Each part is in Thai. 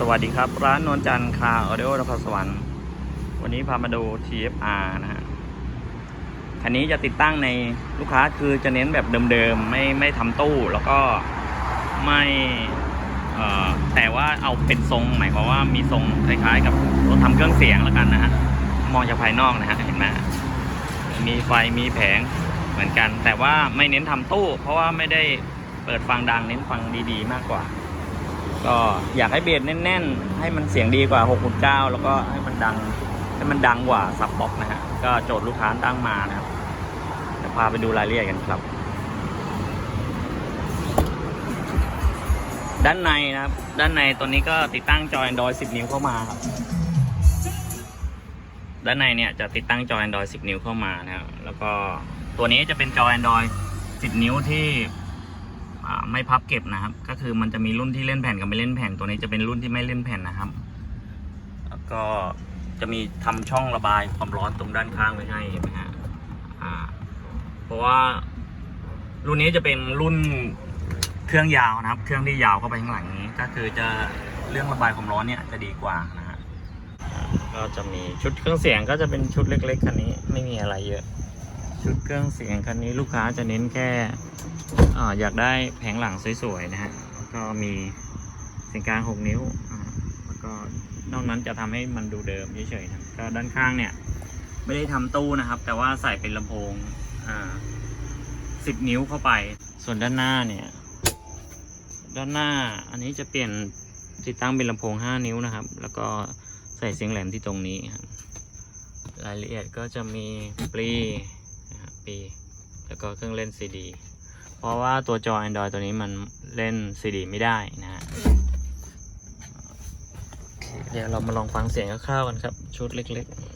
สวัสดีครับ ร้านนวลจันทร์คาออเดโอนครสวรรค์วันนี้พามาดู TFR นะฮะคันนี้จะติดตั้งในลูกค้าคือจะเน้นแบบเดิมๆ ไม่ไม่ทำตู้แล้วก็ไม่แต่ว่าเอาเป็นทรง หมายความว่ามีทรงคล้ายๆ กับรถทำเครื่องเสียงแล้วกันนะฮะมองจากภายนอกนะฮะเห็นไหมมีไฟมีแผงเหมือนกัน แต่ว่าไม่เน้นทำตู้ เพราะว่าไม่ได้เปิดฟังดังเน้นฟังดีๆ มากกว่า ก็อยากให้เบสแน่น ๆ ให้มันเสียงดีกว่า 6.9 แล้วก็ให้มันดังให้มันดังกว่าซับบ็อกนะฮะ ก็โจทย์ลูกค้าตั้งมานะครับเดี๋ยวพาไปดูรายละเอียดกันครับ ด้านในนะครับ ด้านในตัวนี้ก็ติดตั้งจอ Android 10 นิ้วเข้ามาครับ ด้านในเนี่ยจะติดตั้งจอ Android 10 นิ้วเข้ามานะครับ แล้วก็ตัวนี้จะเป็นจอ Android 10 นิ้วที่ ไม่พับเก็บนะครับ ก็คือมันจะมีรุ่นที่เล่นแผ่นกับไม่เล่นแผ่นตัวนี้จะเป็นรุ่นที่ไม่เล่นแผ่นนะครับ แล้วก็จะมีทำช่องระบายความร้อนตรงด้านข้างไว้ให้เห็นไหมฮะอ่า เพราะว่ารุ่นนี้จะเป็นรุ่นเครื่องยาวนะครับ เครื่องที่ยาวเข้าไปข้างหลังนี้ ก็คือจะเรื่องระบายความร้อนเนี่ยจะดีกว่านะฮะก็จะมีชุดเครื่องเสียงก็จะเป็นชุดเล็กๆคันนี้ไม่มีอะไรเยอะ ชุดเครื่องเสียงคันนี้ลูกค้าจะเน้นแค่ออยากได้แผงหลังสวยๆนะฮะก็มีเสียงกลาง 6 นิ้วแล้วก็นอกนั้นจะทำให้มันดูเดิมเฉยๆนะก็ด้านข้างเนี่ย ไม่ได้ทำตู้นะครับ แต่ว่าใส่เป็นลำโพงอ่า10 นิ้วเข้าไป ส่วนด้านหน้าเนี่ย ด้านหน้าอันนี้จะเปลี่ยนติดตั้งเป็นลำโพง 5 นิ้วนะครับ แล้วก็ใส่เสียงแหลมที่ตรงนี้ครับรายละเอียดก็จะมีปลี ปี แล้วก็เครื่องเล่นซีดีเพราะว่าตัวจอ Android ตัวนี้มันเล่นซีดีไม่ได้นะฮะเคเดี๋ยวเรามาลองฟังเสียงคร่าวๆกันครับ ชุดเล็กๆ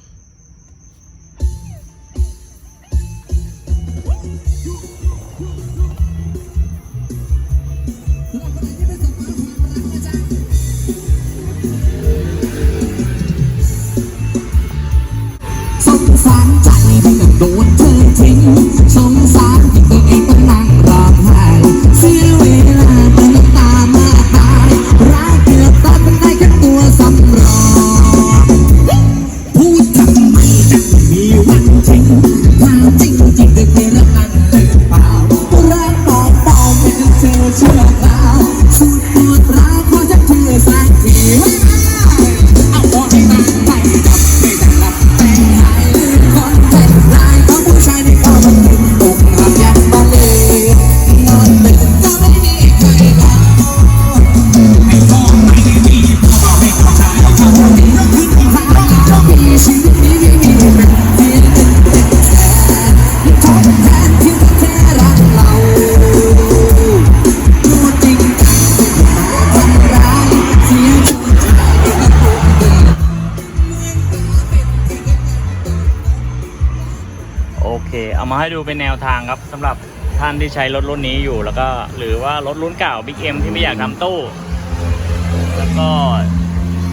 มาให้ดูเป็นแนวทางครับสำหรับท่านที่ใช้รถรุ่นนี้อยู่แล้วก็ หรือว่ารถรุ่นเก่า Big M ที่ไม่อยากทำตู้ แล้วก็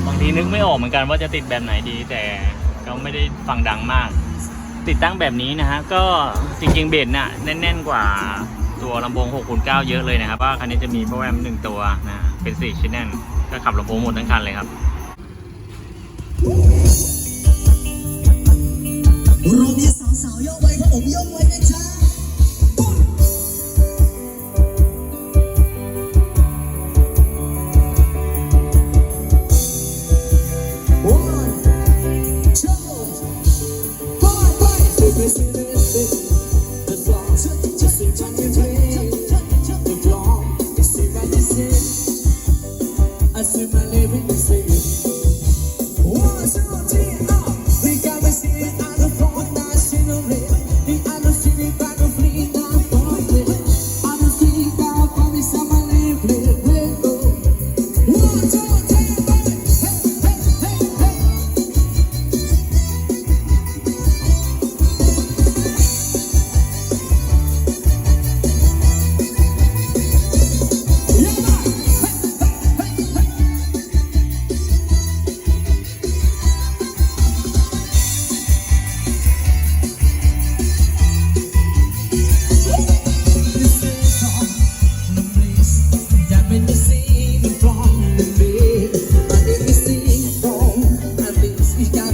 บางทีนึกไม่ออกเหมือนกันว่าจะติดแบบไหนดีแต่ก็ไม่ได้ฟังดังมาก ติดตั้งแบบนี้นะฮะก็จริงๆเบสน่ะแน่นๆกว่าตัวลำโพง6คูณ9เยอะเลยนะครับว่าคันนี้จะมีโปรแกรมหนึ่งตัวนะเป็น4ชิ้นแน่นก็ขับลำโพงหมดทั้งคันเลยครับาวๆยกไว้ครับผมยกไว้นะจ๊ะโอ้ยโชว์ไปไป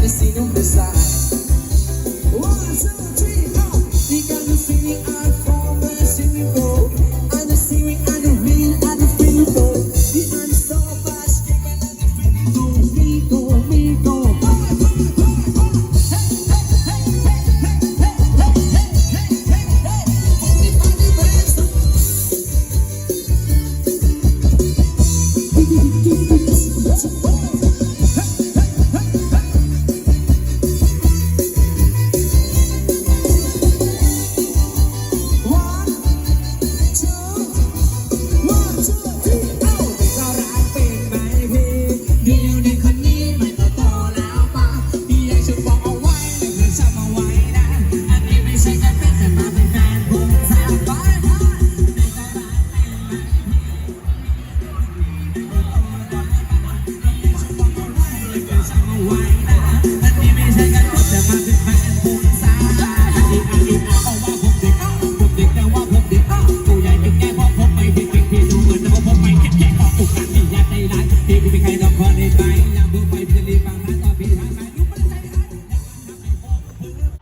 precisam pensar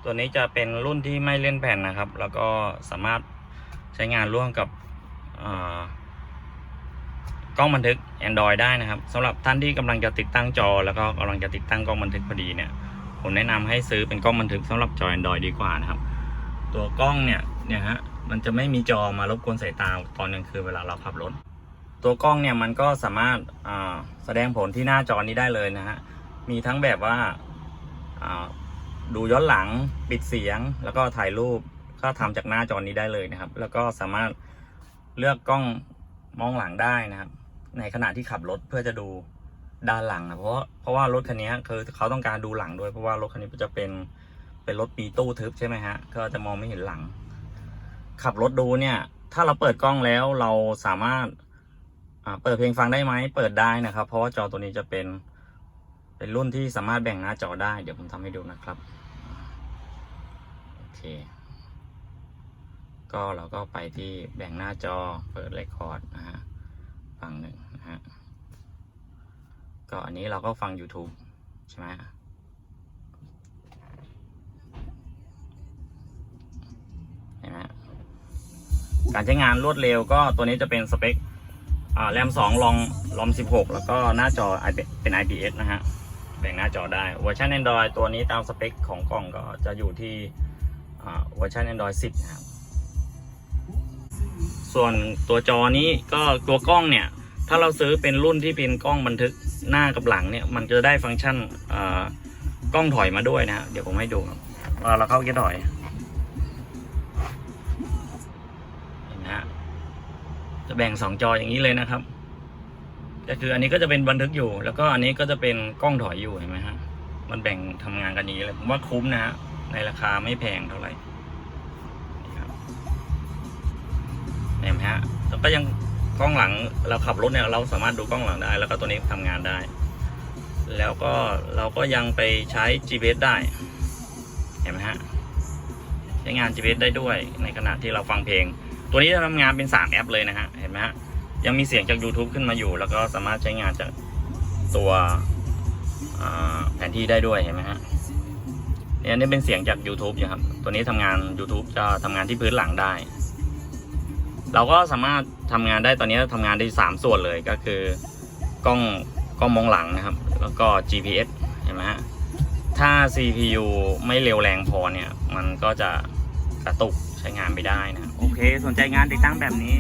ตัวนี้จะเป็นรุ่นที่ไม่เล่นแผ่นนะครับ แล้วก็สามารถใช้งานร่วมกับ กล้องบันทึก Android ได้นะครับสำหรับท่านที่กำลังจะติดตั้งจอ แล้วก็กำลังจะติดตั้งกล้องบันทึกพอดีเนี่ยผมแนะนำให้ซื้อเป็นกล้องบันทึกสำหรับจอ Android ดีกว่านะครับ ตัวกล้องเนี่ยเนี่ยฮะมันจะไม่มีจอมารบกวนสายตาตอนกลางคืนเวลาเราขับรถ ตัวกล้องเนี่ยมันก็สามารถอ่าแสดงผลที่หน้าจอนี้ได้เลยนะฮะมีทั้งแบบว่าอ่าดูย้อนหลังปิดเสียง แล้วก็ถ่ายรูปก็ทำจากหน้าจอนี้ได้เลยนะครับ แล้วก็สามารถเลือกกล้องมองหลังได้นะครับ ในขณะที่ขับรถเพื่อจะดูด้านหลังนะเพราะเพราะว่ารถคันนี้คือเขาต้องการดูหลังด้วยเพราะว่ารถคันนี้จะเป็นเป็นรถปีตู้ทึบใช่ไหมฮะ ก็จะมองไม่เห็นหลัง ขับรถดูเนี่ย ถ้าเราเปิดกล้องแล้วเราสามารถอ่าเปิดเพลงฟังได้ไหมเปิดได้นะครับ เพราะว่าจอตัวนี้จะเป็นเป็นรุ่นที่สามารถแบ่งหน้าจอได้ เดี๋ยวผมทำให้ดูนะครับโอเค ก็เราก็ไปที่แบ่งหน้าจอเปิดเรคคอร์ดนะฮะ ฝั่งหนึ่งนะฮะ ก็อันนี้เราก็ฟัง YouTube ใช่ไหมเห็นไหมการใช้งานรวดเร็วก็ตัวนี้จะเป็นสเปคแรม2ลองลอม 16 แล้วก็หน้าจอเป็น IPS นะฮะแบ่งหน้าจอได้เวอร์ชัน Android ตัวนี้ตามสเปคของกล้องก็จะอยู่ที่เวอร์ชัน Android 10 นะครับ ส่วนตัวจอนี้ก็ตัวกล้องเนี่ย ถ้าเราซื้อเป็นรุ่นที่เป็นกล้องบันทึกหน้ากับหลังเนี่ย มันจะได้ฟังก์ชันอ่ากล้องถอยมาด้วยนะฮะเดี๋ยวผมให้ดูครับเราเข้าเกียร์ถอยนไหมฮะจะแบ่งสองจออย่างนี้เลยนะครับก็คืออันนี้ก็จะเป็นบันทึกอยู่ แล้วก็อันนี้ก็จะเป็นกล้องถอยอยู่เห็นไหมฮะมันแบ่งทำงานกันอย่างนี้เลยผมว่าคุ้มนะฮะในราคาไม่แพงเท่าไหร่ เห็นไหมฮะแล้วก็ยังกล้องหลังเราขับรถเนี่ยเราสามารถดูกล้องหลังได้ แล้วก็ตัวนี้ทำงานได้ แล้วก็เราก็ยังไปใช้ GPS ได้ เห็นไหมฮะใช้งาน GPS ได้ด้วยในขณะที่เราฟังเพลง ตัวนี้จะทำงานเป็น 3 แอปเลยนะฮะเห็นไหมฮะยังมีเสียงจาก YouTube ขึ้นมาอยู่ แล้วก็สามารถใช้งานจากตัวแผนที่ได้ด้วยเห็นไหมฮะเนี่ยอันนี่เป็นเสียงจาก YouTube อยู่ครับ ตัวนี้ทำงาน YouTube จะทำงานที่พื้นหลังได้ เราก็สามารถทำงานได้ตอนนี้ทำงานได้ 3 ส่วนเลยก็คือกล้องกล้องมองหลังนะครับ แล้วก็ GPS เห็นไหมฮะถ้า CPU ไม่เร็วแรงพอเนี่ย มันก็จะกระตุกใช้งานไม่ได้นะโอเค สนใจงานติดตั้งแบบนี้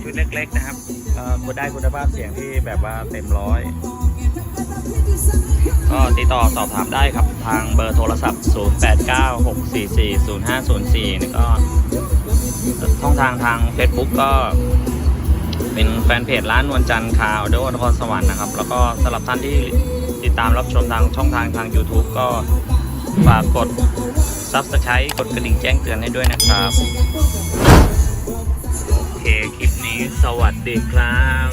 ชุดเล็ก ๆ นะครับก็คุณได้คุณภาพเสียงที่แบบว่าเต็มร้อย ก็ติดต่อสอบถามได้ครับทางเบอร์โทรศัพท์ 0896440504 แล้วก็ ช่องทางทาง Facebook ก็เป็นแฟนเพจร้านนวลจันทร์คาวดอร์นครสวรรค์นะครับ แล้วก็สำหรับท่านที่ติดตามรับชมทางช่องทางทาง YouTube ก็ฝากกดซับสไครต์กดกระดิ่งแจ้งเตือนให้ด้วยนะครับ โอเค คลิปนี้สวัสดีครับ